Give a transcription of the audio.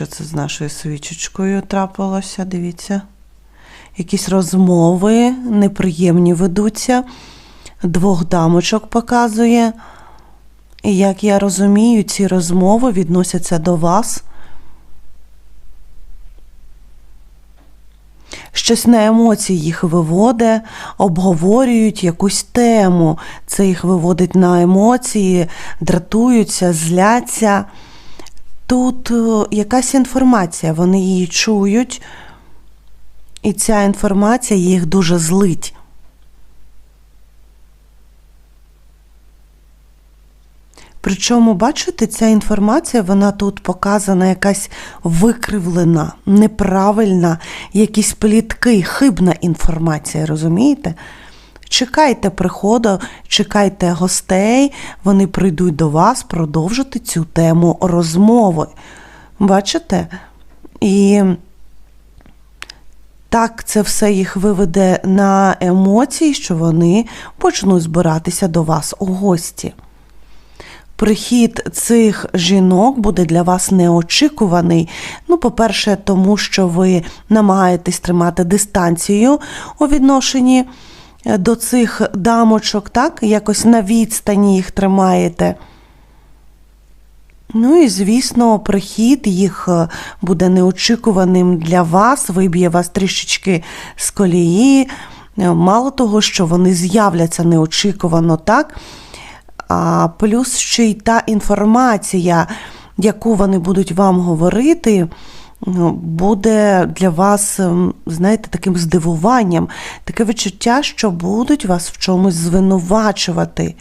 що це з нашою свічечкою трапилося, дивіться. Якісь розмови неприємні ведуться. Двох дамочок показує. І як я розумію, ці розмови відносяться до вас. Щось на емоції їх виводить, обговорюють якусь тему. Це їх виводить на емоції, дратуються, зляться. Тут е, якась інформація, вони її чують, і ця інформація їх дуже злить. Причому, бачите, ця інформація, вона тут показана якась викривлена, неправильна, якісь плітки, хибна інформація, розумієте? Чекайте приходу, чекайте гостей, вони прийдуть до вас продовжити цю тему розмови. Бачите? І так це все їх виведе на емоції, що вони почнуть збиратися до вас у гості. Прихід цих жінок буде для вас неочікуваний. Ну, по-перше, тому що ви намагаєтесь тримати дистанцію у відношенні до цих дамочок, так? Якось на відстані їх тримаєте. Ну і, звісно, прихід їх е, буде неочікуваним для вас, виб'є вас трішечки з колії. Е, Мало того, що вони з'являться неочікувано, так? А плюс ще й та інформація, яку вони будуть вам говорити, буде для вас, ем, знаєте, таким здивуванням, таке відчуття, що будуть вас в чомусь звинувачувати.